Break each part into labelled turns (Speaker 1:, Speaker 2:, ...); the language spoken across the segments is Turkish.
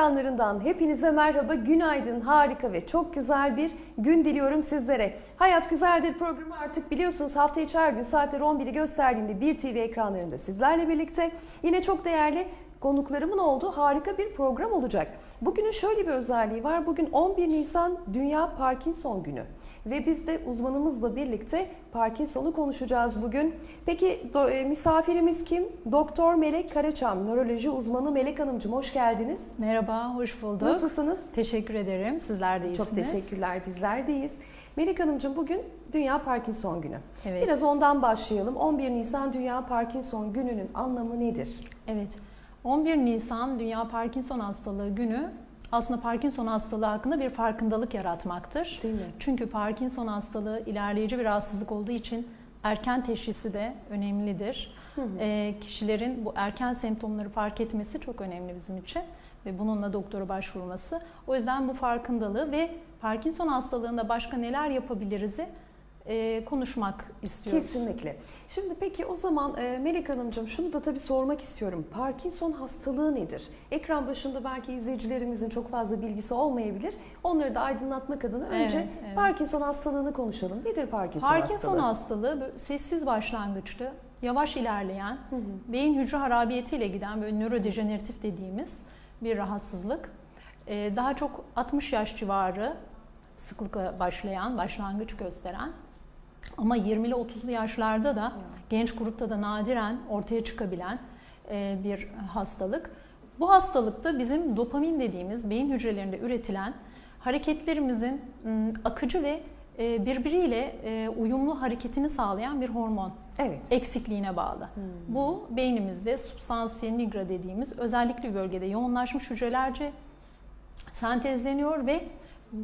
Speaker 1: Ekranlarından hepinize merhaba, günaydın, harika ve çok güzel bir gün diliyorum sizlere. Hayat Güzeldir programı artık biliyorsunuz hafta içi her gün saatler 11'i gösterdiğinde Bir TV ekranlarında sizlerle birlikte. Yine çok değerli konuklarımın olduğu harika bir program olacak. Bugünün şöyle bir özelliği var. Bugün 11 Nisan Dünya Parkinson Günü ve biz de uzmanımızla birlikte Parkinson'u konuşacağız bugün. Peki do- e, misafirimiz kim? Doktor Melek Karaçam, nöroloji uzmanı Melek Hanımcığım hoş geldiniz.
Speaker 2: Merhaba, hoş bulduk.
Speaker 1: Nasılsınız?
Speaker 2: Teşekkür ederim. Sizler de iyisiniz.
Speaker 1: Çok teşekkürler. Bizler deyiz. Melek Hanımcığım bugün Dünya Parkinson Günü.
Speaker 2: Evet.
Speaker 1: Biraz ondan başlayalım. 11 Nisan Dünya Parkinson Günü'nün anlamı nedir?
Speaker 2: Evet. 11 Nisan Dünya Parkinson Hastalığı Günü aslında Parkinson hastalığı hakkında bir farkındalık yaratmaktır.
Speaker 1: Değil mi?
Speaker 2: Çünkü Parkinson hastalığı ilerleyici bir rahatsızlık olduğu için erken teşhisi de önemlidir. Ee, kişilerin bu erken semptomları fark etmesi çok önemli bizim için ve bununla doktora başvurması. O yüzden bu farkındalığı ve Parkinson hastalığında başka neler yapabiliriz'i e, konuşmak istiyoruz.
Speaker 1: Kesinlikle. Şimdi peki o zaman e, Melek Hanımcığım şunu da tabii sormak istiyorum. Parkinson hastalığı nedir? Ekran başında belki izleyicilerimizin çok fazla bilgisi olmayabilir. Onları da aydınlatmak adına önce
Speaker 2: Evet, evet.
Speaker 1: Parkinson hastalığını konuşalım. Nedir Parkinson,
Speaker 2: Parkinson
Speaker 1: hastalığı?
Speaker 2: hastalığı böyle sessiz başlangıçlı, yavaş ilerleyen, beyin hücre harabiyetiyle giden böyle nörodejeneratif dediğimiz bir rahatsızlık. Ee, Daha çok 60 yaş civarı sıklıkla başlayan, başlangıç gösteren ama 20'li 30'lu yaşlarda da genç grupta da nadiren ortaya çıkabilen e, bir hastalık. Bu hastalıkta bizim dopamin dediğimiz beyin hücrelerinde üretilen hareketlerimizin akıcı ve e, birbiriyle e, uyumlu hareketini sağlayan bir hormon
Speaker 1: Evet.
Speaker 2: eksikliğine bağlı. Bu beynimizde substansiye nigra dediğimiz özellikle bölgede yoğunlaşmış hücrelerce sentezleniyor ve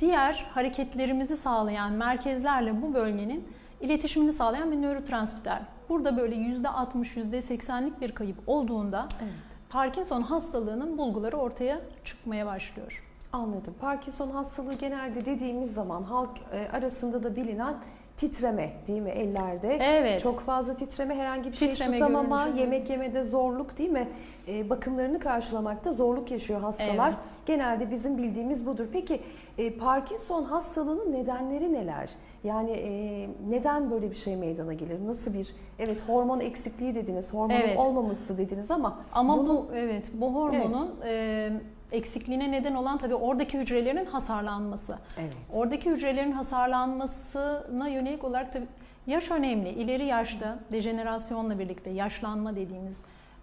Speaker 2: diğer hareketlerimizi sağlayan merkezlerle bu bölgenin iletişimini sağlayan bir nörotransmitter. Burada böyle %60, %80'lik bir kayıp olduğunda
Speaker 1: Evet.
Speaker 2: Parkinson hastalığının bulguları ortaya çıkmaya başlıyor.
Speaker 1: Anladım. Parkinson hastalığı genelde dediğimiz zaman halk e, arasında da bilinen titreme değil mi ellerde?
Speaker 2: Evet.
Speaker 1: Çok fazla titreme, herhangi bir
Speaker 2: Titreme
Speaker 1: şey tutamama,
Speaker 2: görünce,
Speaker 1: yemek yemede zorluk değil mi? E, bakımlarını karşılamakta zorluk yaşıyor hastalar.
Speaker 2: Evet.
Speaker 1: Genelde bizim bildiğimiz budur. Peki e, Parkinson hastalığının nedenleri neler? Yani e, neden böyle bir şey meydana gelir? Nasıl bir evet hormon eksikliği dediniz, hormonun
Speaker 2: Evet.
Speaker 1: olmaması dediniz ama
Speaker 2: Ama
Speaker 1: bunu
Speaker 2: bu evet bu hormonun e, eksikliğine neden olan tabii oradaki hücrelerin hasarlanması.
Speaker 1: evet.
Speaker 2: Oradaki hücrelerin hasarlanmasına yönelik olarak tabii yaş önemli. İleri yaşta dejenerasyonla birlikte yaşlanma dediğimiz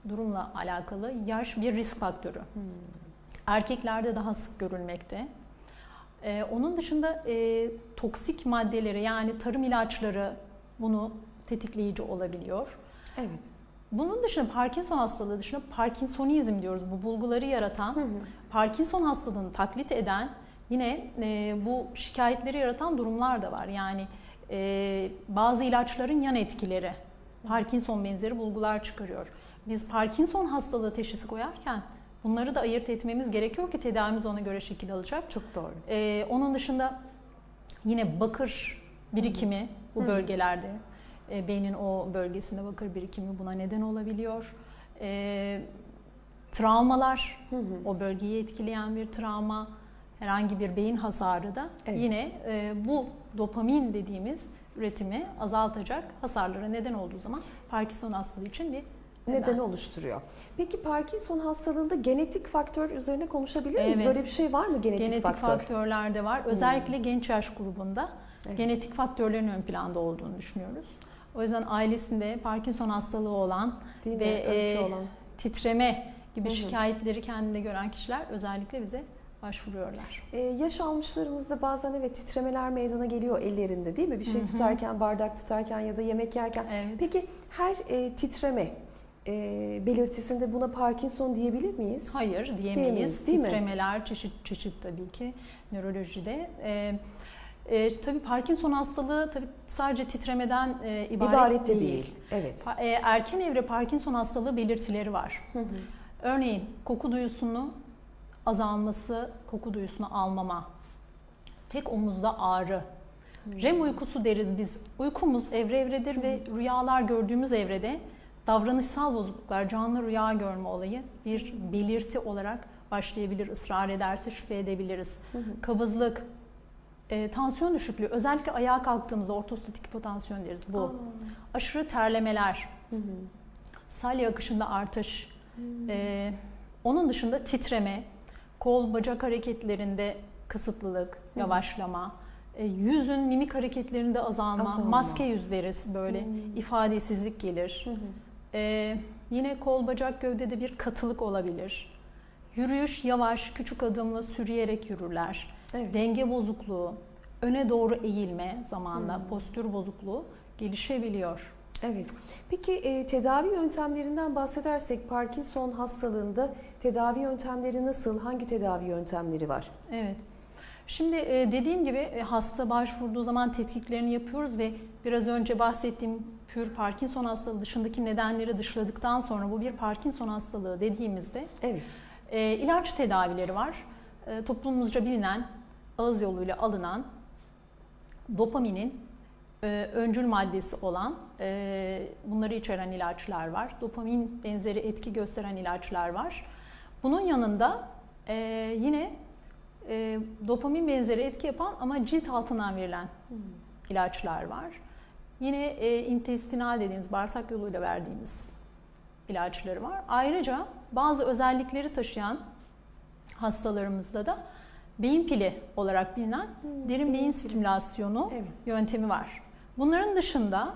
Speaker 2: durumla alakalı yaş bir risk faktörü. Erkeklerde daha sık görülmekte. Ee, onun dışında e, toksik maddeleri yani tarım ilaçları bunu tetikleyici olabiliyor.
Speaker 1: Evet.
Speaker 2: Bunun dışında Parkinson hastalığı dışında Parkinsonizm diyoruz. Bu bulguları yaratan, Parkinson hastalığını taklit eden yine e, bu şikayetleri yaratan durumlar da var. Yani e, bazı ilaçların yan etkileri Parkinson benzeri bulgular çıkarıyor. Biz Parkinson hastalığı teşhisi koyarken bunları da ayırt etmemiz gerekiyor ki tedavimiz ona göre şekil alacak.
Speaker 1: Çok doğru.
Speaker 2: Ee, onun dışında yine bakır birikimi bu bölgelerde, e, beynin o bölgesinde bakır birikimi buna neden olabiliyor. Ee, travmalar, o bölgeyi etkileyen bir travma, herhangi bir beyin hasarı da
Speaker 1: Evet.
Speaker 2: yine e, bu dopamin dediğimiz üretimi azaltacak hasarlara neden olduğu zaman Parkinson hastalığı için bir
Speaker 1: neden oluşturuyor. Peki Parkinson hastalığında genetik faktör üzerine konuşabilir miyiz?
Speaker 2: Evet.
Speaker 1: Böyle bir şey var mı genetik,
Speaker 2: Genetik
Speaker 1: faktör?
Speaker 2: faktörler de var. Özellikle genç yaş grubunda
Speaker 1: Evet.
Speaker 2: genetik faktörlerin ön planda olduğunu düşünüyoruz. O yüzden ailesinde Parkinson hastalığı olan
Speaker 1: Değil mi?
Speaker 2: ve e,
Speaker 1: olan.
Speaker 2: titreme gibi
Speaker 1: Hı hı.
Speaker 2: şikayetleri kendinde gören kişiler özellikle bize başvuruyorlar.
Speaker 1: Ee, yaş almışlarımızda bazen evet titremeler meydana geliyor ellerinde değil mi? Bir şey tutarken, bardak tutarken ya da yemek yerken.
Speaker 2: Evet.
Speaker 1: Peki her e, titreme e, belirtisinde buna Parkinson diyebilir miyiz?
Speaker 2: Hayır diyemeyiz.
Speaker 1: Diyemeyiz, değil mi?
Speaker 2: Titremeler çeşit çeşit tabii ki nörolojide. E, e, tabii Parkinson hastalığı tabii sadece titremeden e, ibaret,
Speaker 1: İbaret de
Speaker 2: değil.
Speaker 1: değil. Evet.
Speaker 2: Pa- e, Erken evre Parkinson hastalığı belirtileri var. Örneğin koku duyusunu azalması, koku duyusunu almama, tek omuzda ağrı, REM uykusu deriz biz. Uykumuz evre evredir ve rüyalar gördüğümüz evrede davranışsal bozukluklar, canlı rüya görme olayı bir belirti olarak başlayabilir, ısrar ederse şüphe edebiliriz. Kabızlık, e, tansiyon düşüklüğü, özellikle ayağa kalktığımızda ortostatik hipotansiyon deriz bu.
Speaker 1: Aa.
Speaker 2: Aşırı terlemeler,
Speaker 1: Hı hı.
Speaker 2: salya akışında artış, e, onun dışında titreme, kol bacak hareketlerinde kısıtlılık,
Speaker 1: Hı.
Speaker 2: yavaşlama, e, yüzün mimik hareketlerinde azalma,
Speaker 1: Azalma.
Speaker 2: maske yüz deriz böyle,
Speaker 1: Hmm.
Speaker 2: ifadesizlik gelir.
Speaker 1: Hı hı.
Speaker 2: Ee, yine kol bacak gövdede bir katılık olabilir. Yürüyüş yavaş, küçük adımla sürüyerek yürürler.
Speaker 1: Evet.
Speaker 2: Denge bozukluğu, öne doğru eğilme zamanla
Speaker 1: Hmm.
Speaker 2: postür bozukluğu gelişebiliyor.
Speaker 1: Evet. Peki e, tedavi yöntemlerinden bahsedersek Parkinson hastalığında tedavi yöntemleri nasıl? Hangi tedavi yöntemleri var?
Speaker 2: Evet. Şimdi e, dediğim gibi e, hasta başvurduğu zaman tetkiklerini yapıyoruz ve biraz önce bahsettiğim pür Parkinson hastalığı dışındaki nedenleri dışladıktan sonra bu bir Parkinson hastalığı dediğimizde
Speaker 1: Evet.
Speaker 2: E, ilaç tedavileri var. E, toplumumuzca bilinen, ağız yoluyla alınan dopaminin e, öncül maddesi olan e, bunları içeren ilaçlar var. Dopamin benzeri etki gösteren ilaçlar var. Bunun yanında e, yine e, dopamin benzeri etki yapan ama cilt altından verilen ilaçlar var. Yine e, intestinal dediğimiz bağırsak yoluyla verdiğimiz ilaçları var. Ayrıca bazı özellikleri taşıyan hastalarımızda da beyin pili olarak bilinen derin beyin
Speaker 1: beyin
Speaker 2: stimülasyonu
Speaker 1: Evet.
Speaker 2: yöntemi var. Bunların dışında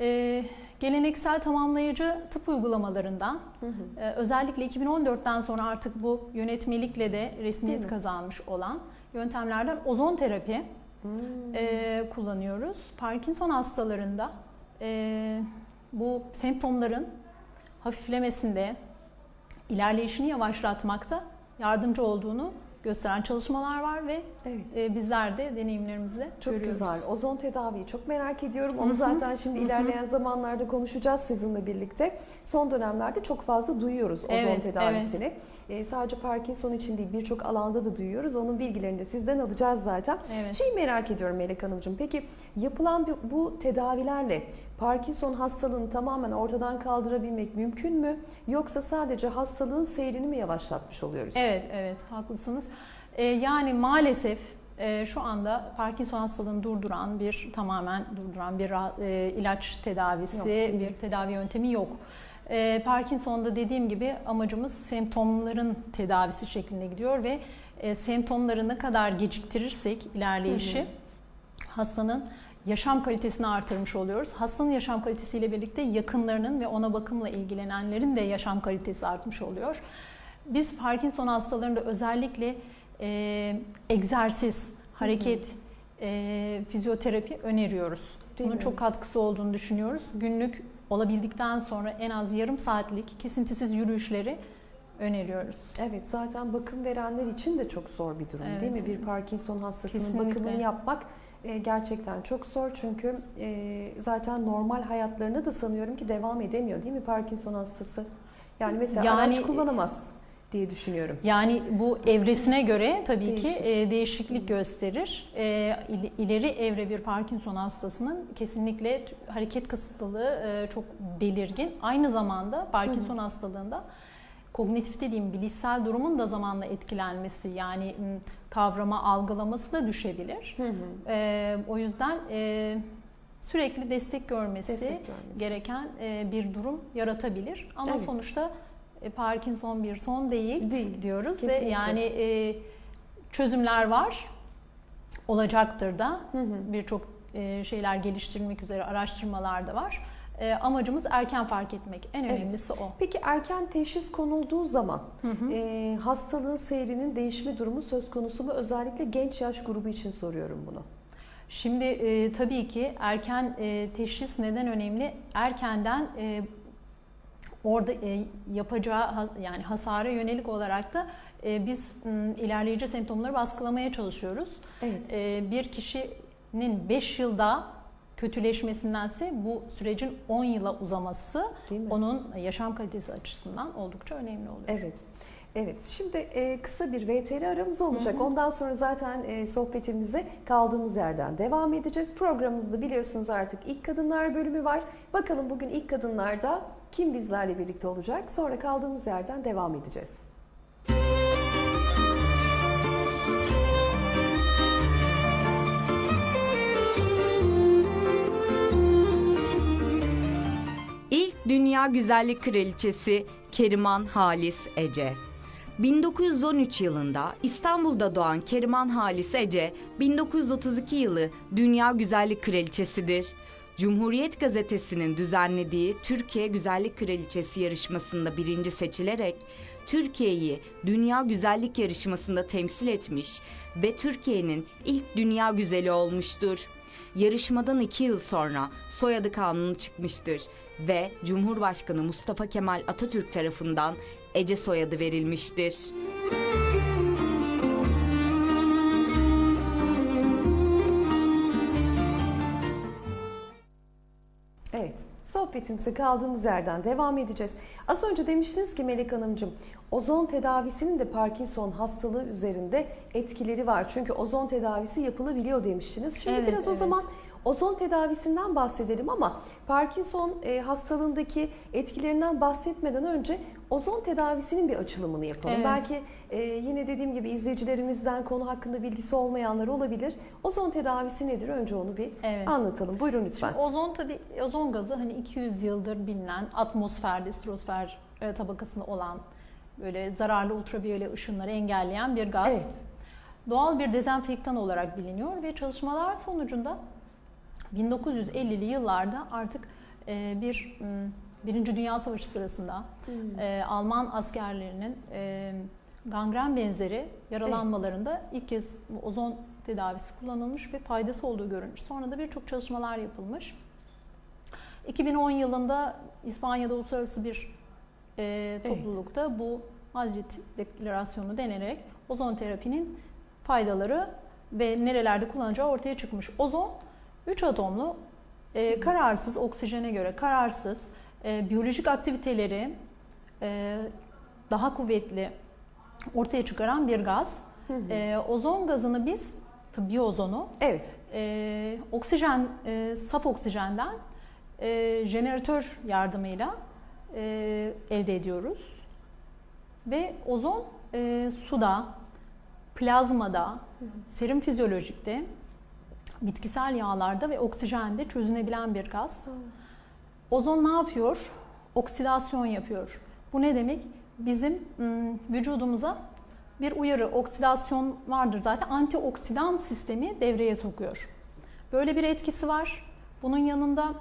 Speaker 2: e, geleneksel tamamlayıcı tıp uygulamalarından
Speaker 1: Hı hı.
Speaker 2: ee, özellikle 2014'ten sonra artık bu yönetmelikle de resmiyet
Speaker 1: mi?
Speaker 2: kazanmış olan yöntemlerden ozon terapi
Speaker 1: Hmm.
Speaker 2: e, kullanıyoruz. Parkinson hastalarında e, bu semptomların hafiflemesinde, ilerleyişini yavaşlatmakta yardımcı olduğunu gösteren çalışmalar var ve
Speaker 1: Evet.
Speaker 2: e, bizler de deneyimlerimizle
Speaker 1: Çok
Speaker 2: görüyoruz.
Speaker 1: güzel. Ozon tedaviyi çok merak ediyorum. Onu zaten şimdi ilerleyen zamanlarda konuşacağız sizinle birlikte. Son dönemlerde çok fazla duyuyoruz ozon
Speaker 2: Evet,
Speaker 1: tedavisini. Ee, sadece Parkinson için değil birçok alanda da duyuyoruz. Onun bilgilerini de sizden alacağız zaten.
Speaker 2: Evet.
Speaker 1: Şeyi merak ediyorum Melek Hanımcığım. Peki yapılan bu tedavilerle Parkinson hastalığını tamamen ortadan kaldırabilmek mümkün mü? Yoksa sadece hastalığın seyrini mi yavaşlatmış oluyoruz?
Speaker 2: Evet, evet haklısınız. Ee, yani maalesef e, şu anda Parkinson hastalığını durduran bir tamamen durduran bir e, ilaç tedavisi,
Speaker 1: Yok,
Speaker 2: bir tedavi yöntemi yok. E, Parkinson'da dediğim gibi amacımız semptomların tedavisi şeklinde gidiyor ve e, semptomları ne kadar geciktirirsek ilerleyişi
Speaker 1: Hı hı.
Speaker 2: hastanın yaşam kalitesini artırmış oluyoruz. Hastanın yaşam kalitesiyle birlikte yakınlarının ve ona bakımla ilgilenenlerin de yaşam kalitesi artmış oluyor. Biz Parkinson hastalarında özellikle e, egzersiz, hareket, e, fizyoterapi öneriyoruz.
Speaker 1: Değil
Speaker 2: Bunun
Speaker 1: mi?
Speaker 2: çok katkısı olduğunu düşünüyoruz. Günlük olabildikten sonra en az yarım saatlik kesintisiz yürüyüşleri öneriyoruz.
Speaker 1: Evet zaten bakım verenler için de çok zor bir durum
Speaker 2: Evet,
Speaker 1: değil mi? Bir. Parkinson hastasının
Speaker 2: Kesinlikle.
Speaker 1: bakımını yapmak e, gerçekten çok zor çünkü e, zaten normal hayatlarına da sanıyorum ki devam edemiyor değil mi Parkinson hastası? Yani mesela
Speaker 2: Yani-
Speaker 1: araç kullanamaz diye düşünüyorum.
Speaker 2: Yani bu evresine göre tabii
Speaker 1: Değişir.
Speaker 2: ki e, değişiklik gösterir. E, il- ileri evre bir Parkinson hastasının kesinlikle hareket kısıtlılığı e, çok belirgin. Aynı zamanda Parkinson hastalığında kognitif dediğim bilişsel durumun da zamanla etkilenmesi yani kavrama, algılaması da düşebilir.
Speaker 1: Hı hı.
Speaker 2: E, o yüzden e, sürekli destek görmesi
Speaker 1: Destek görmesi.
Speaker 2: gereken e, bir durum yaratabilir. Ama
Speaker 1: Evet.
Speaker 2: sonuçta e, Parkinson bir son değil
Speaker 1: Değil.
Speaker 2: diyoruz
Speaker 1: Kesinlikle.
Speaker 2: ve yani e, çözümler var olacaktır da birçok e, şeyler geliştirilmek üzere araştırmalar da var. E, amacımız erken fark etmek. En
Speaker 1: Evet.
Speaker 2: önemlisi o.
Speaker 1: Peki erken teşhis konulduğu zaman
Speaker 2: Hı hı.
Speaker 1: e, hastalığın seyrinin değişme durumu söz konusu mu? Özellikle genç yaş grubu için soruyorum bunu.
Speaker 2: Şimdi e, tabii ki erken e, teşhis neden önemli? Erkenden e, orada e, yapacağı yani hasara yönelik olarak da e, biz m, ilerleyici semptomları baskılamaya çalışıyoruz.
Speaker 1: Evet.
Speaker 2: E, bir kişinin 5 yılda kötüleşmesindense bu sürecin 10 yıla uzaması onun yaşam kalitesi açısından oldukça önemli oluyor.
Speaker 1: Evet. Evet. Şimdi e, kısa bir VTR aramız olacak. Ondan sonra zaten e, sohbetimize kaldığımız yerden devam edeceğiz. Programımızda biliyorsunuz artık ilk kadınlar bölümü var. Bakalım bugün ilk kadınlarda kim bizlerle birlikte olacak? Sonra kaldığımız yerden devam edeceğiz.
Speaker 3: Dünya Güzellik Kraliçesi Keriman Halis Ece. 1913 yılında İstanbul'da doğan Keriman Halis Ece, 1932 yılı Dünya Güzellik Kraliçesidir. Cumhuriyet Gazetesi'nin düzenlediği Türkiye Güzellik Kraliçesi yarışmasında birinci seçilerek Türkiye'yi Dünya Güzellik Yarışması'nda temsil etmiş ve Türkiye'nin ilk dünya güzeli olmuştur. Yarışmadan iki yıl sonra soyadı kanunu çıkmıştır ve Cumhurbaşkanı Mustafa Kemal Atatürk tarafından Ece soyadı verilmiştir.
Speaker 1: Sohbetimize kaldığımız yerden devam edeceğiz. Az önce demiştiniz ki Melek Hanımcığım, ozon tedavisinin de Parkinson hastalığı üzerinde etkileri var. Çünkü ozon tedavisi yapılabiliyor demiştiniz. Şimdi
Speaker 2: Evet,
Speaker 1: biraz o
Speaker 2: evet.
Speaker 1: zaman ozon tedavisinden bahsedelim ama Parkinson e, hastalığındaki etkilerinden bahsetmeden önce ozon tedavisinin bir açılımını yapalım.
Speaker 2: Evet.
Speaker 1: Belki e, yine dediğim gibi izleyicilerimizden konu hakkında bilgisi olmayanlar olabilir. Ozon tedavisi nedir? Önce onu bir
Speaker 2: Evet.
Speaker 1: anlatalım. Buyurun lütfen.
Speaker 2: Ozon tabi ozon gazı hani 200 yıldır bilinen atmosferde, stratosfer e, tabakasında olan böyle zararlı ultraviyole ışınları engelleyen bir gaz.
Speaker 1: Evet.
Speaker 2: Doğal bir dezenfektan olarak biliniyor ve çalışmalar sonucunda 1950'li yıllarda artık e, bir Birinci Dünya Savaşı sırasında e, Alman askerlerinin e, gangren benzeri yaralanmalarında ilk kez ozon tedavisi kullanılmış ve faydası olduğu görülmüş. Sonra da birçok çalışmalar yapılmış. 2010 yılında İspanya'da uluslararası bir e, toplulukta bu Madrid Deklarasyonu denerek ozon terapinin faydaları ve nerelerde kullanacağı ortaya çıkmış. Ozon 3 atomlu e, kararsız oksijene göre kararsız e, biyolojik aktiviteleri e, daha kuvvetli ortaya çıkaran bir gaz. E, ozon gazını biz tıbbi ozonu
Speaker 1: Evet.
Speaker 2: e, oksijen, e, saf oksijenden e, jeneratör yardımıyla e, elde ediyoruz. Ve ozon e, suda, plazmada, serum fizyolojikte, bitkisel yağlarda ve oksijende çözünebilen bir gaz. Ozon ne yapıyor? Oksidasyon yapıyor. Bu ne demek? Bizim vücudumuza bir uyarı, oksidasyon vardır zaten. Antioksidan sistemi devreye sokuyor. Böyle bir etkisi var. Bunun yanında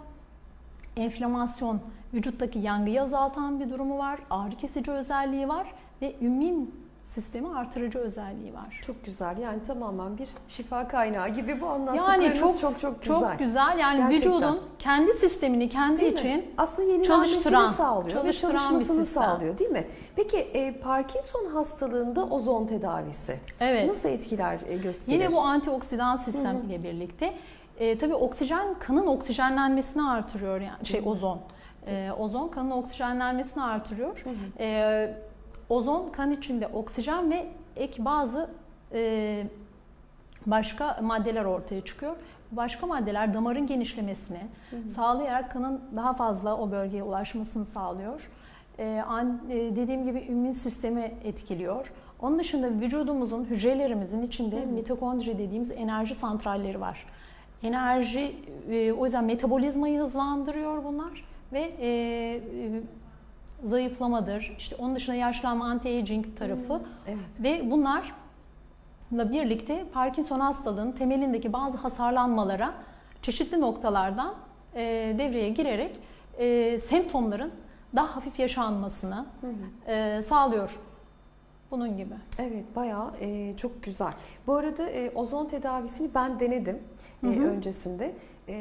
Speaker 2: enflamasyon, vücuttaki yangıyı azaltan bir durumu var. Ağrı kesici özelliği var ve ümmin sistemi artırıcı özelliği var.
Speaker 1: Çok güzel. Yani tamamen bir şifa kaynağı gibi bu anlattıklarınız
Speaker 2: Yani çok
Speaker 1: çok çok güzel.
Speaker 2: Çok güzel. Yani
Speaker 1: Gerçekten.
Speaker 2: vücudun kendi sistemini kendi
Speaker 1: Değil mi?
Speaker 2: için
Speaker 1: aslında yenilenmesini
Speaker 2: çalıştıran,
Speaker 1: sağlıyor
Speaker 2: çalıştıran
Speaker 1: ve çalışmasını sağlıyor değil mi? Peki e, Parkinson hastalığında ozon tedavisi
Speaker 2: Evet.
Speaker 1: nasıl etkiler e, gösterir?
Speaker 2: Yine bu antioksidan sistem ile birlikte e, tabii oksijen kanın oksijenlenmesini artırıyor yani şey ozon. E, ozon kanın oksijenlenmesini artırıyor. E, ozon kan içinde oksijen ve ek bazı e, başka maddeler ortaya çıkıyor. Bu başka maddeler damarın genişlemesini sağlayarak kanın daha fazla o bölgeye ulaşmasını sağlıyor. E, an- e, dediğim gibi ümmin sistemi etkiliyor. Onun dışında vücudumuzun, hücrelerimizin içinde mitokondri dediğimiz enerji santralleri var. Enerji, e, o yüzden metabolizmayı hızlandırıyor bunlar ve e, e, zayıflamadır. İşte onun dışında yaşlanma, anti-aging tarafı
Speaker 1: Evet.
Speaker 2: ve bunlarla birlikte Parkinson hastalığının temelindeki bazı hasarlanmalara çeşitli noktalardan e, devreye girerek e, semptomların daha hafif yaşanmasını e, sağlıyor. Bunun gibi.
Speaker 1: Evet bayağı e, çok güzel. Bu arada e, ozon tedavisini ben denedim e, öncesinde. E,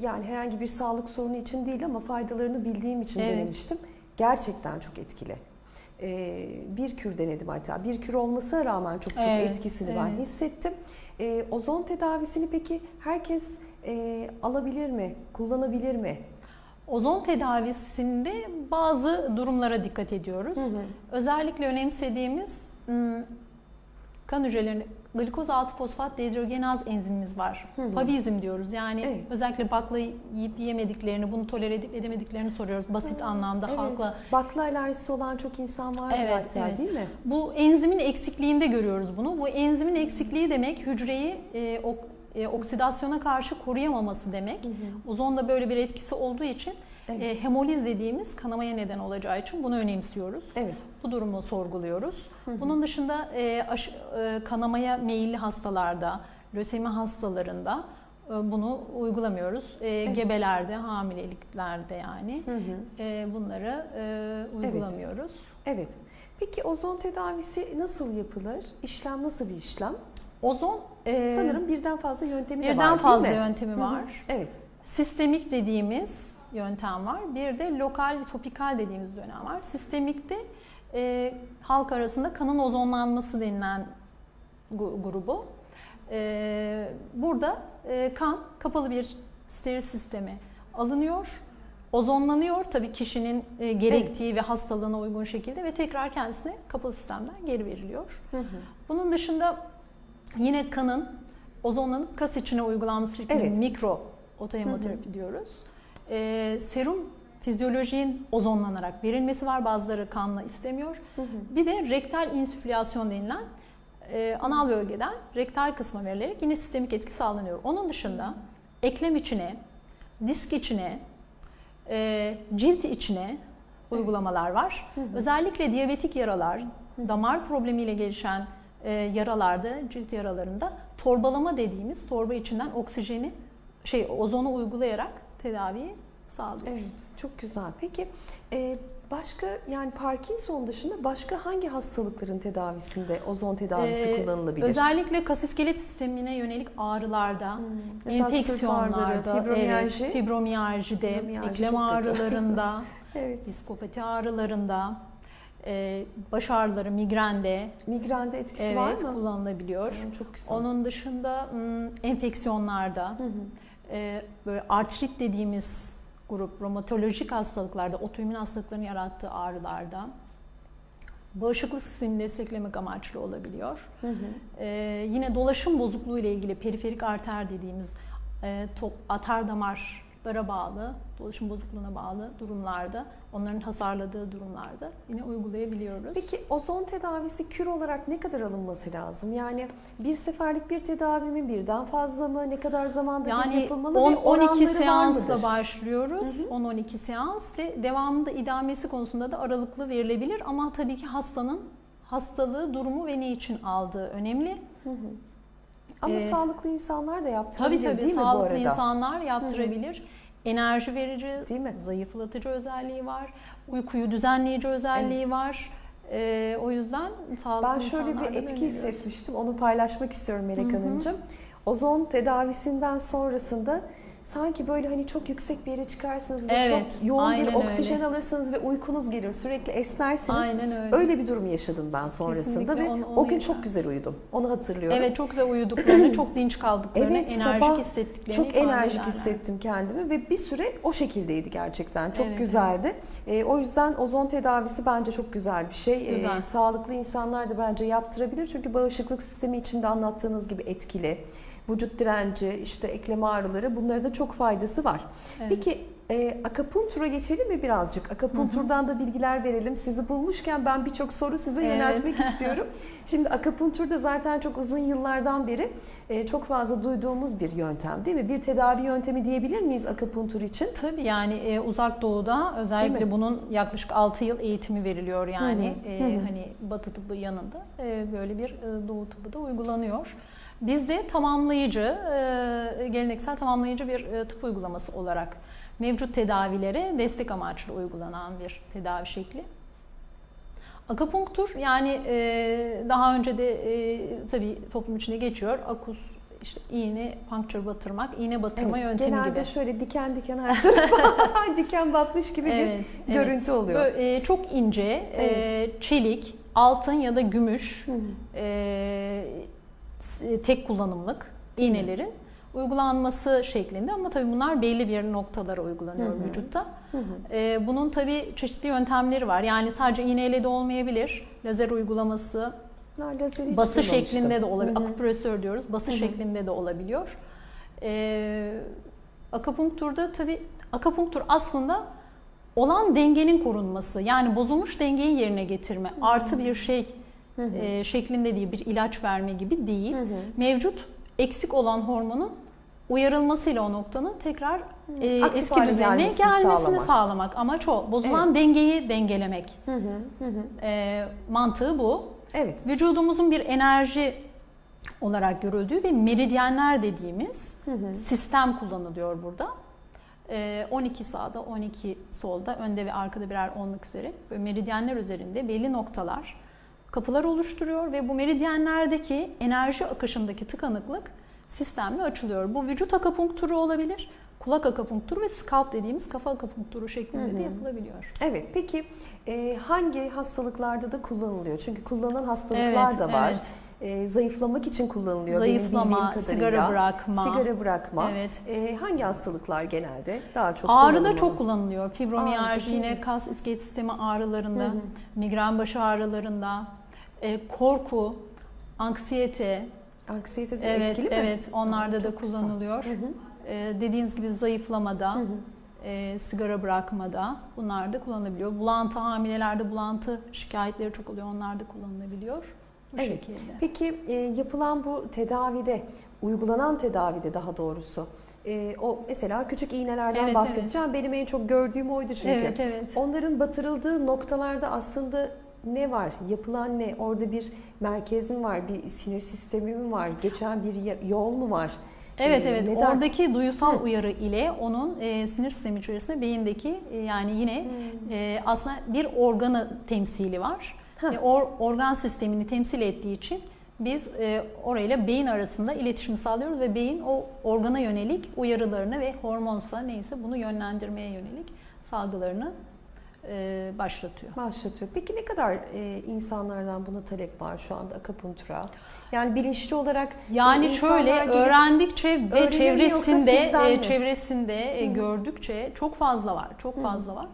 Speaker 1: yani herhangi bir sağlık sorunu için değil ama faydalarını bildiğim için
Speaker 2: Evet.
Speaker 1: denemiştim. Gerçekten çok etkili. E, bir kür denedim hatta. Bir kür olmasına rağmen çok çok
Speaker 2: Evet,
Speaker 1: etkisini ben
Speaker 2: evet.
Speaker 1: hissettim. E, ozon tedavisini peki herkes e, alabilir mi, kullanabilir mi?
Speaker 2: Ozon tedavisinde bazı durumlara dikkat ediyoruz. Özellikle önemsediğimiz kan hücrelerinde glikoz altı fosfat dehidrogenaz enzimimiz var. Pavizm diyoruz. Yani
Speaker 1: Evet.
Speaker 2: özellikle bakla yiyip yemediklerini, bunu tolere edip edemediklerini soruyoruz basit anlamda
Speaker 1: Evet.
Speaker 2: halkla.
Speaker 1: Bakla alerjisi olan çok insan var
Speaker 2: Evet,
Speaker 1: hatta
Speaker 2: evet.
Speaker 1: değil mi?
Speaker 2: Bu enzimin eksikliğinde görüyoruz bunu. Bu enzimin eksikliği demek hücreyi e, ok- e, oksidasyona karşı koruyamaması demek. Ozonda böyle bir etkisi olduğu için
Speaker 1: Evet.
Speaker 2: E, hemoliz dediğimiz kanamaya neden olacağı için bunu önemsiyoruz.
Speaker 1: Evet.
Speaker 2: Bu durumu sorguluyoruz. Bunun dışında e, aşı- e, kanamaya meyilli hastalarda, lösemi hastalarında e, bunu uygulamıyoruz. E, Gebelerde, hamileliklerde yani
Speaker 1: Hı hı.
Speaker 2: e, bunları e, uygulamıyoruz.
Speaker 1: Evet. Peki ozon tedavisi nasıl yapılır? İşlem nasıl bir işlem?
Speaker 2: Ozon e,
Speaker 1: Sanırım birden fazla yöntemi de var
Speaker 2: birden
Speaker 1: değil
Speaker 2: fazla
Speaker 1: mi?
Speaker 2: yöntemi
Speaker 1: Hı hı.
Speaker 2: var.
Speaker 1: Evet.
Speaker 2: Sistemik dediğimiz yöntem var. Bir de lokal, topikal dediğimiz dönem var. Sistemikte e, halk arasında kanın ozonlanması denilen grubu. E, burada e, kan kapalı bir steril sisteme alınıyor. Ozonlanıyor tabii kişinin e, gerektiği ve hastalığına uygun şekilde ve tekrar kendisine kapalı sistemden geri veriliyor.
Speaker 1: Hı hı.
Speaker 2: Bunun dışında yine kanın ozonlanıp kas içine uygulanması şeklinde
Speaker 1: Evet.
Speaker 2: mikro otohemoterapi diyoruz. Ee, serum fizyolojinin ozonlanarak verilmesi var. Bazıları kanla istemiyor.
Speaker 1: Hı hı.
Speaker 2: Bir de rektal insüflasyon denilen e, anal bölgeden rektal kısma verilerek yine sistemik etki sağlanıyor. Onun dışında eklem içine, disk içine, e, cilt içine uygulamalar var. Özellikle diyabetik yaralar, damar problemiyle gelişen e, yaralarda, cilt yaralarında torbalama dediğimiz torba içinden oksijeni, şey ozonu uygulayarak tedaviyi sağlıyoruz.
Speaker 1: Evet, çok güzel. Peki e, başka yani Parkinson dışında başka hangi hastalıkların tedavisinde ozon tedavisi
Speaker 2: Ee,
Speaker 1: kullanılabilir?
Speaker 2: Özellikle kas iskelet sistemine yönelik ağrılarda,
Speaker 1: Hmm.
Speaker 2: Enfeksiyonlarda,
Speaker 1: fibromiyalji.
Speaker 2: evet,
Speaker 1: Fibromiyalji
Speaker 2: eklem ağrılarında,
Speaker 1: Evet.
Speaker 2: diskopati ağrılarında, e, baş ağrıları, migrende
Speaker 1: Migrende etkisi
Speaker 2: evet,
Speaker 1: var mı?
Speaker 2: kullanılabiliyor.
Speaker 1: Tamam, çok güzel.
Speaker 2: Onun dışında m, enfeksiyonlarda,
Speaker 1: Hı hı.
Speaker 2: E, böyle artrit dediğimiz grup, romatolojik hastalıklarda, otoimmün hastalıkların yarattığı ağrılarda, bağışıklık sistemini desteklemek amaçlı olabiliyor.
Speaker 1: Hı hı.
Speaker 2: Ee, yine dolaşım bozukluğu ile ilgili periferik arter dediğimiz e, top, atar damarlara bağlı, dolaşım bozukluğuna bağlı durumlarda, onların hasarladığı durumlarda yine uygulayabiliyoruz.
Speaker 1: Peki ozon tedavisi kür olarak ne kadar alınması lazım? Yani bir seferlik bir tedavi mi, birden fazla mı, ne kadar zamanda bir
Speaker 2: Yani
Speaker 1: yapılmalı ve
Speaker 2: 10-12
Speaker 1: oranları var
Speaker 2: seansla başlıyoruz. 10-12 seans ve devamında idamesi konusunda da aralıklı verilebilir ama tabii ki hastanın hastalığı, durumu ve ne için aldığı önemli.
Speaker 1: Hı hı. Ama
Speaker 2: Ee,
Speaker 1: sağlıklı insanlar da yaptırabilir
Speaker 2: Tabii tabii
Speaker 1: değil mi bu
Speaker 2: sağlıklı
Speaker 1: arada?
Speaker 2: insanlar yaptırabilir. Enerji verici,
Speaker 1: Değil mi?
Speaker 2: zayıflatıcı özelliği var. Uykuyu düzenleyici özelliği var. Ee, o yüzden sağlıklı
Speaker 1: Ben şöyle bir etki hissetmiştim. Onu paylaşmak istiyorum Melek
Speaker 2: Hı hı.
Speaker 1: Hanımcığım. Ozon tedavisinden sonrasında sanki böyle hani çok yüksek bir yere çıkarsınız ve
Speaker 2: Evet,
Speaker 1: çok yoğun bir oksijen
Speaker 2: öyle.
Speaker 1: alırsınız ve uykunuz gelir. Sürekli esnersiniz.
Speaker 2: Aynen öyle.
Speaker 1: Öyle bir durum yaşadım ben sonrasında
Speaker 2: Kesinlikle
Speaker 1: ve
Speaker 2: onu-
Speaker 1: o
Speaker 2: onu
Speaker 1: gün
Speaker 2: yaşa-
Speaker 1: çok güzel uyudum. Onu hatırlıyorum.
Speaker 2: Evet çok güzel uyuduklarını, çok dinç kaldıklarını,
Speaker 1: Evet,
Speaker 2: enerjik
Speaker 1: sabah
Speaker 2: hissettiklerini
Speaker 1: Çok enerjik
Speaker 2: ederler.
Speaker 1: hissettim kendimi ve bir süre o şekildeydi gerçekten. Çok
Speaker 2: Evet,
Speaker 1: güzeldi. Ee, o yüzden ozon tedavisi bence çok güzel bir şey. Ee,
Speaker 2: Güzel.
Speaker 1: sağlıklı insanlar da bence yaptırabilir. Çünkü bağışıklık sistemi içinde anlattığınız gibi etkili. Vücut direnci, işte eklem ağrıları bunlara da çok faydası var.
Speaker 2: Evet.
Speaker 1: Peki e, akupunktura geçelim mi birazcık? Akupunkturdan da bilgiler verelim. Sizi bulmuşken ben birçok soru size
Speaker 2: Evet.
Speaker 1: yöneltmek istiyorum. Şimdi akupunktur da zaten çok uzun yıllardan beri e, çok fazla duyduğumuz bir yöntem değil mi? Bir tedavi yöntemi diyebilir miyiz akupunktur için?
Speaker 2: Tabii yani e, uzak doğuda özellikle bunun yaklaşık 6 yıl eğitimi veriliyor yani
Speaker 1: Hı hı,
Speaker 2: E,
Speaker 1: hı hı.
Speaker 2: hani batı tıbbı yanında e, böyle bir e, doğu tıbbı da uygulanıyor. Bizde tamamlayıcı, e, geleneksel tamamlayıcı bir e, tıp uygulaması olarak mevcut tedavilere destek amaçlı uygulanan bir tedavi şekli. Akupunktur yani e, daha önce de tabii toplum içinde geçiyor. Akus işte iğne, puncture batırmak, iğne batırma
Speaker 1: Evet,
Speaker 2: yöntemi
Speaker 1: genelde
Speaker 2: gibi.
Speaker 1: şöyle diken diken her tarafa diken batmış gibi
Speaker 2: Evet,
Speaker 1: bir
Speaker 2: evet.
Speaker 1: görüntü oluyor.
Speaker 2: Böyle, çok ince, e, çelik, altın ya da gümüş
Speaker 1: Hı hı.
Speaker 2: e, tek kullanımlık iğnelerin uygulanması şeklinde ama tabii bunlar belli bir noktalara uygulanıyor
Speaker 1: Hı hı.
Speaker 2: vücutta.
Speaker 1: Hı hı.
Speaker 2: E, bunun tabii çeşitli yöntemleri var. Yani sadece iğneyle de olmayabilir. Lazer uygulaması,
Speaker 1: hiç
Speaker 2: bası şeklinde de olabilir.
Speaker 1: Hı hı.
Speaker 2: Akupresör diyoruz. Bası
Speaker 1: Hı hı.
Speaker 2: şeklinde de olabiliyor. Ee, akupunkturda tabii akupunktur aslında olan dengenin korunması. Yani bozulmuş dengeyi yerine getirme. Artı bir şey
Speaker 1: Hı hı.
Speaker 2: e, şeklinde değil, bir ilaç verme gibi değil.
Speaker 1: Hı hı.
Speaker 2: Mevcut eksik olan hormonun uyarılmasıyla o noktanın tekrar e,
Speaker 1: aktif
Speaker 2: eski düzenine
Speaker 1: gelmesini
Speaker 2: gelmesini
Speaker 1: sağlamak.
Speaker 2: sağlamak. Amaç o. Bozulan dengeyi dengelemek.
Speaker 1: Hı hı, hı hı.
Speaker 2: E, mantığı bu.
Speaker 1: Evet.
Speaker 2: Vücudumuzun bir enerji olarak görüldüğü ve meridyenler dediğimiz sistem kullanılıyor burada. Ee, 12 sağda, 12 solda, önde ve arkada birer onluk üzere meridyenler üzerinde belli noktalar, kapılar oluşturuyor ve bu meridyenlerdeki enerji akışındaki tıkanıklık sistemle açılıyor. Bu vücut akupunkturu olabilir, kulak akupunkturu ve scalp dediğimiz kafa akupunkturu şeklinde de yapılabiliyor.
Speaker 1: Evet. Peki e, hangi hastalıklarda da kullanılıyor? Çünkü kullanılan hastalıklar
Speaker 2: Evet,
Speaker 1: da var.
Speaker 2: evet.
Speaker 1: E, zayıflamak için kullanılıyor.
Speaker 2: Zayıflama, sigara bırakma.
Speaker 1: Sigara bırakma.
Speaker 2: Evet.
Speaker 1: E, hangi hastalıklar genelde daha çok
Speaker 2: Ağrıda çok kullanılıyor. Fibromiyalji yine kas iskelet sistemi ağrılarında, migren başı ağrılarında, e, korku, anksiyete,
Speaker 1: Anksiyete de
Speaker 2: evet
Speaker 1: etkili mi?
Speaker 2: evet onlarda da
Speaker 1: Çok güzel.
Speaker 2: kullanılıyor. E, dediğiniz gibi zayıflamada, e, sigara bırakmada bunlar da kullanılabiliyor. Bulantı hamilelerde bulantı şikayetleri çok oluyor. Onlar da kullanılabiliyor. Bu
Speaker 1: Evet.
Speaker 2: şekilde.
Speaker 1: Peki e, yapılan bu tedavide, uygulanan tedavide daha doğrusu, e, o mesela küçük iğnelerden
Speaker 2: Evet,
Speaker 1: bahsedeceğim. Benim en çok gördüğüm oydu çünkü.
Speaker 2: Evet evet.
Speaker 1: Onların batırıldığı noktalarda aslında ne var? Yapılan ne? Orada bir merkez mi var? Bir sinir sistemi mi var? Geçen bir yol mu var?
Speaker 2: Evet
Speaker 1: Ee,
Speaker 2: evet
Speaker 1: neden?
Speaker 2: oradaki duysal
Speaker 1: Hı.
Speaker 2: uyarı ile onun e, sinir sistemi içerisinde beyindeki e, yani yine e, aslında bir organı temsili var. Ve or, organ sistemini temsil ettiği için biz e, orayla beyin arasında iletişim sağlıyoruz ve beyin o organa yönelik uyarılarını ve hormonsa neyse bunu yönlendirmeye yönelik salgılarını e, başlatıyor.
Speaker 1: Başlatıyor. Peki ne kadar e, insanlardan buna talep var şu anda akupunktura? Yani bilinçli olarak
Speaker 2: Yani şöyle öğrendikçe ve çevresinde
Speaker 1: sizden
Speaker 2: e, çevresinde e, gördükçe çok fazla var. Çok fazla var.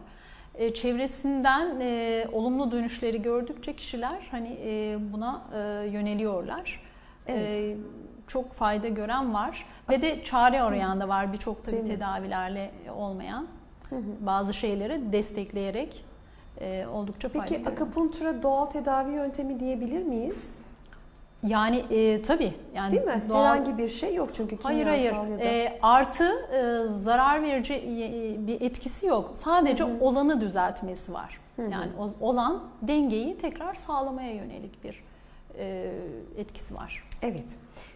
Speaker 2: E, çevresinden e, olumlu dönüşleri gördükçe kişiler hani e, buna e, yöneliyorlar.
Speaker 1: Evet.
Speaker 2: E, çok fayda gören var ve de çare arayan da var birçok tabii
Speaker 1: Değil mi?
Speaker 2: Bazı şeyleri destekleyerek e, oldukça fayda
Speaker 1: Peki
Speaker 2: gören.
Speaker 1: akupunktura doğal tedavi yöntemi diyebilir miyiz?
Speaker 2: Yani e, tabii yani
Speaker 1: Değil mi?
Speaker 2: doğal-
Speaker 1: Herhangi bir şey yok çünkü
Speaker 2: Hayır
Speaker 1: kimyasal
Speaker 2: hayır.
Speaker 1: ya da.
Speaker 2: Ee, artı e, zarar verici e, bir etkisi yok. Sadece olanı düzeltmesi var. Yani o, olan dengeyi tekrar sağlamaya yönelik bir e, etkisi var.
Speaker 1: Evet.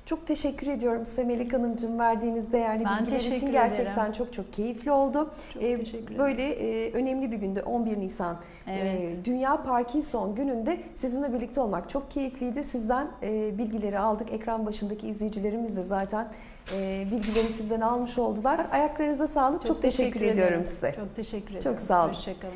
Speaker 1: Çok teşekkür ediyorum size Melek Hanımcığım verdiğiniz değerli
Speaker 2: Ben
Speaker 1: bilgiler için
Speaker 2: teşekkür
Speaker 1: gerçekten
Speaker 2: ederim.
Speaker 1: çok çok keyifli oldu.
Speaker 2: Çok
Speaker 1: Ee,
Speaker 2: teşekkür.
Speaker 1: Böyle e, önemli bir günde 11 Nisan
Speaker 2: Evet.
Speaker 1: e, Dünya Parkinson gününde sizinle birlikte olmak çok keyifliydi. Sizden e, bilgileri aldık. Ekran başındaki izleyicilerimiz de zaten e, bilgileri sizden almış oldular. Ayaklarınıza sağlık. Çok, teşekkür, ediyorum
Speaker 2: ederim.
Speaker 1: size.
Speaker 2: Çok teşekkür
Speaker 1: Çok
Speaker 2: ederim.
Speaker 1: sağ olun.
Speaker 2: Hoşçakalın.